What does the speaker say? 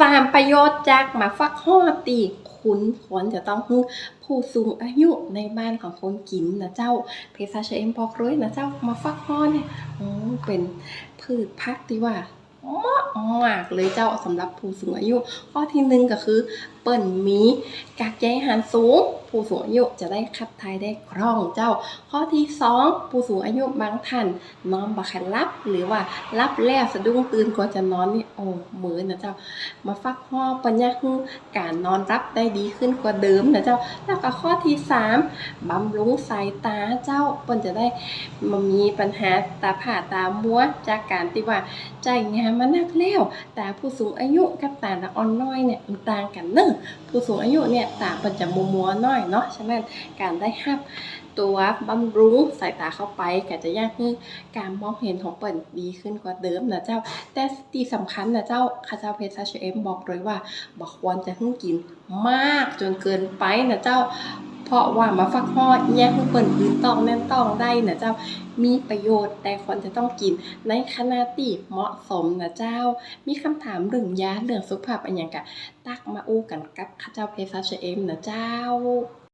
สามประโยชน์จากหมาฟักห้อตีคุณควรจะต้องผู้สูงอายุในบ้านของคนกินนะเจ้าเพชาชเอ็มบอกรวยนะเจ้ามาฟักห้อเนี่ยอืมเป็นพืชพักที่ว่าเหมาะมากเลยเจ้าสำหรับผู้สูงอายุ ข้อที่หนึ่งก็คือ เปิ้นมีกากใยอาหารสูง ผู้สูงอายุจะได้ขับถ่ายได้คล่องเจ้า ข้อที่สองผู้สูงอายุบางท่านนอนบ่คันรับ หรือว่ารับแล้วสะดุ้งตื่นก่อนจะนอนนี่โอ้มือนะเจ้า มาฟักห่อปัญญาคือการนอนรับได้ดีขึ้นกว่าเดิมนะเจ้า แล้วก็ข้อที่สามบำรุงสายตาเจ้าเปิ้นจะได้มามีปัญหาตาผ่าตามัวจากการที่ว่าใจงานมานักแล้วแตาผู้สูงอายุกับตาละอ่อนน้อยเนี่ยมันต่างกันเนอะผู้สูงอายุเนี่ยตาปนจะมัวมัวน้อยเนาะฉะนั้นการได้หับตัวบำรุงสายตาเข้าไปก็จะยากให้การมองเห็นของเปิ่นดีขึ้นกว่าเดิมนะเจ้า แต่ที่สำคัญนะเจ้าข้าเจ้าเพชรเอ็มบอกเลยว่าบอกควรจะหุ้กินมากจนเกินไปนะเจ้า เพราะว่ามาฟักฮอดแยกผู้เปิ่นพื้นตองแน่นตองได้นะเจ้ามีประโยชน์แต่คนจะต้องกิน ในขณะที่เหมาะสมนะเจ้า มีคำถามเรื่องยาเรื่องสุขภาพอันอย่างกะตักมาอู้กันกับข้าเจ้าเพชเอ็มนะเจ้า